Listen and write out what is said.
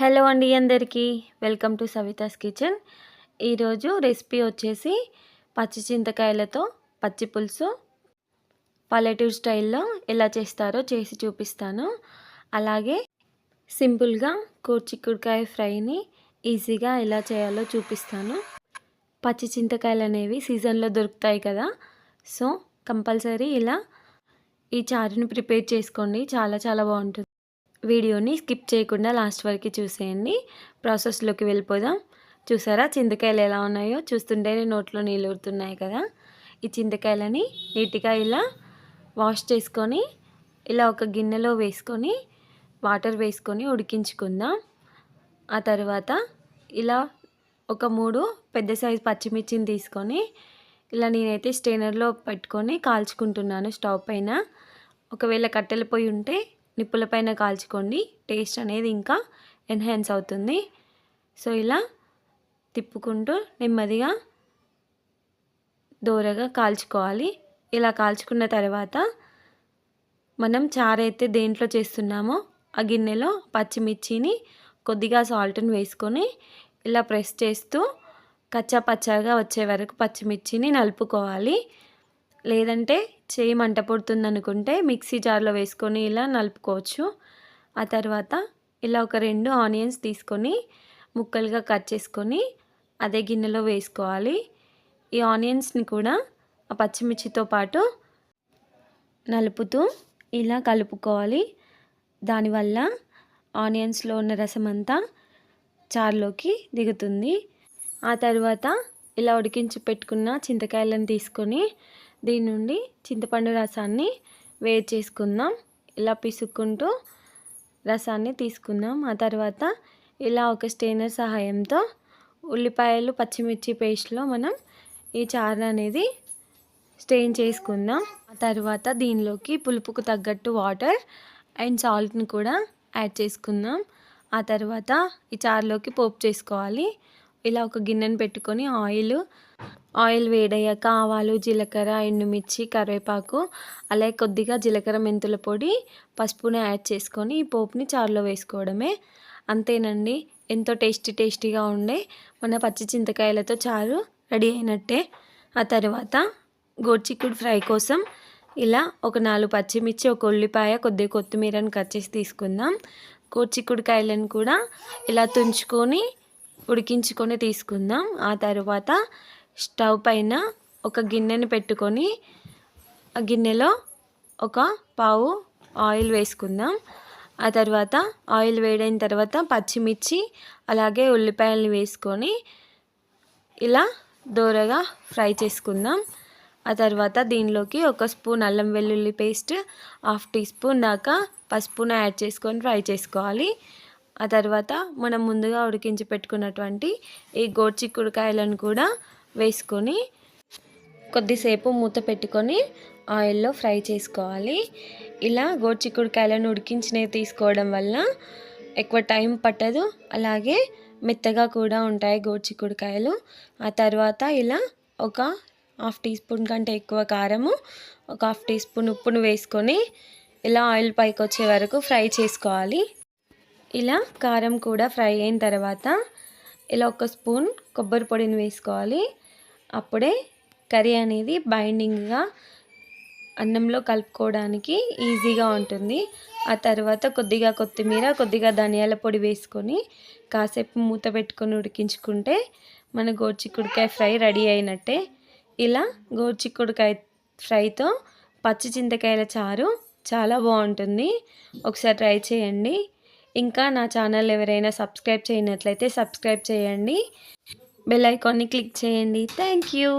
Hello అండి అందరికీ. Welcome to Savitha's kitchen. ఈరోజు రెసిపీ వచ్చేసి పచ్చి చింతకాయలతో పచ్చి పులుసు పల్లెటూరు స్టైల్లో ఎలా చేస్తారో చేసి చూపిస్తాను. అలాగే సింపుల్గా కూర్చిక్కుడుకాయ ఫ్రైని ఈజీగా ఎలా చేయాలో చూపిస్తాను. పచ్చి చింతకాయలు అనేవి సీజన్లో దొరుకుతాయి కదా. సో కంపల్సరీ ఇలా ఈ చారుని ప్రిపేర్ చేసుకోండి. చాలా చాలా బాగుంటుంది. వీడియోని స్కిప్ చేయకుండా లాస్ట్ వరకు చూసేయండి. ప్రాసెస్లోకి వెళ్ళిపోదాం. చూసారా? చింతకాయలు ఎలా ఉన్నాయో చూస్తుంటేనే నోట్లో నీళ్ళు ఊరుతున్నాయి కదా. ఈ చింతకాయలని నీట్గా ఇలా వాష్ చేసుకొని ఇలా ఒక గిన్నెలో వేసుకొని వాటర్ వేసుకొని ఉడికించుకుందాం. ఆ తర్వాత ఇలా ఒక మూడు పెద్ద సైజు పచ్చిమిర్చిని తీసుకొని ఇలా నేనైతే స్టెయినర్లో పెట్టుకొని కాల్చుకుంటున్నాను స్టవ్ పైన. ఒకవేళ కట్టెల పొయ్యి ఉంటే నిప్పుల పైన కాల్చుకోండి. టేస్ట్ అనేది ఇంకా ఎన్హాన్స్ అవుతుంది. సో ఇలా తిప్పుకుంటూ నెమ్మదిగా దూరగా కాల్చుకోవాలి. ఇలా కాల్చుకున్న తర్వాత మనం చారైతే దేంట్లో చేస్తున్నామో ఆ గిన్నెలో పచ్చిమిర్చిని కొద్దిగా సాల్ట్ని వేసుకొని ఇలా ప్రెస్ చేస్తూ కచ్చా పచ్చాగా వచ్చే వరకు పచ్చిమిర్చిని నలుపుకోవాలి. లేదంటే చేయి మంట పుడుతుంది అనుకుంటే మిక్సీ జార్లో వేసుకొని ఇలా నలుపుకోవచ్చు. ఆ తర్వాత ఇలా ఒక రెండు ఆనియన్స్ తీసుకొని ముక్కలుగా కట్ చేసుకొని అదే గిన్నెలో వేసుకోవాలి. ఈ ఆనియన్స్ని కూడా ఆ పచ్చిమిర్చితో పాటు నలుపుతూ ఇలా కలుపుకోవాలి. దానివల్ల ఆనియన్స్లో ఉన్న రసం అంతా చారులోకి దిగుతుంది. ఆ తర్వాత ఇలా ఉడికించి పెట్టుకున్న చింతకాయలను తీసుకొని దీని నుండి చింతపండు రసాన్ని వేడి చేసుకుందాం. ఇలా పిసుక్కుంటూ రసాన్ని తీసుకుందాం. ఆ తర్వాత ఇలా ఒక స్టెయినర్ సహాయంతో ఉల్లిపాయలు పచ్చిమిర్చి పేస్ట్లో మనం ఈ చారు అనేది స్టెయిన్ చేసుకుందాం. ఆ తర్వాత దీనిలోకి పులుపుకు తగ్గట్టు వాటర్ అండ్ సాల్ట్ని కూడా యాడ్ చేసుకుందాం. ఆ తర్వాత ఈ చారులోకి పోపు చేసుకోవాలి. ఇలా ఒక గిన్నెను పెట్టుకొని ఆయిల్ ఆయిల్ వేడయ్యాక ఆవాలు జీలకర్ర ఎండుమిర్చి కరివేపాకు అలాగే కొద్దిగా జీలకర్ర మెంతుల పొడి పసుపుని యాడ్ చేసుకొని ఈ పోపుని చారులో వేసుకోవడమే. అంతేనండి ఎంతో టేస్టీ టేస్టీగా ఉండే మన పచ్చి చింతకాయలతో చారు రెడీ అయినట్టే. ఆ తర్వాత గోడ్చిక్కుడు ఫ్రై కోసం ఇలా ఒక నాలుగు పచ్చిమిర్చి ఒక ఉల్లిపాయ కొద్దిగా కొత్తిమీరని కట్ చేసి తీసుకుందాం. కాయలను కూడా ఇలా తుంచుకొని ఉడికించుకొని తీసుకుందాం. ఆ తర్వాత స్టవ్ పైన ఒక గిన్నెని పెట్టుకొని ఆ గిన్నెలో ఒక పావు ఆయిల్ వేసుకుందాం. ఆ తర్వాత ఆయిల్ వేడైన తర్వాత పచ్చిమిర్చి అలాగే ఉల్లిపాయలు వేసుకొని ఇలా దోరగా ఫ్రై చేసుకుందాం. ఆ తర్వాత దీనిలోకి ఒక స్పూన్ అల్లం వెల్లుల్లి పేస్ట్ హాఫ్ టీ స్పూన్ దాకా పసుపును యాడ్ చేసుకొని ఫ్రై చేసుకోవాలి. ఆ తర్వాత మనం ముందుగా ఉడికించి పెట్టుకున్నటువంటి ఈ గోడ్చిక్కుడుకాయలను కూడా వేసుకొని కొద్దిసేపు మూత పెట్టుకొని ఆయిల్లో ఫ్రై చేసుకోవాలి. ఇలా గోచిక్కుడుకాయలను ఉడికించినవి తీసుకోవడం వల్ల ఎక్కువ టైం పట్టదు. అలాగే మెత్తగా కూడా ఉంటాయి గోచిక్కుడుకాయలు ఆ తర్వాత ఇలా ఒక హాఫ్ టీ స్పూన్ కంటే ఎక్కువ కారము ఒక హాఫ్ టీ స్పూన్ ఉప్పును వేసుకొని ఇలా ఆయిల్ పైకి వచ్చే వరకు ఫ్రై చేసుకోవాలి. ఇలా కారం కూడా ఫ్రై అయిన తర్వాత ఇలా ఒక స్పూన్ కొబ్బరి పొడిని వేసుకోవాలి. అప్పుడే కర్రీ అనేది బైండింగ్గా అన్నంలో కలుపుకోవడానికి ఈజీగా ఉంటుంది. ఆ తర్వాత కొద్దిగా కొత్తిమీర కొద్దిగా ధనియాల పొడి వేసుకొని కాసేపు మూత పెట్టుకొని ఉడికించుకుంటే మన గోర్చిక్కుడికాయ ఫ్రై రెడీ అయినట్టే. ఇలా గోర్చిక్కుడికాయ ఫ్రైతో పచ్చి చింతకాయల చారు చాలా బాగుంటుంది. ఒకసారి ట్రై చేయండి. ఇంకా నా ఛానల్ ఎవరైనా సబ్స్క్రైబ్ చేయనట్లయితే సబ్స్క్రైబ్ చేయండి. బెల్ ఐకాన్ని క్లిక్ చేయండి. Thank you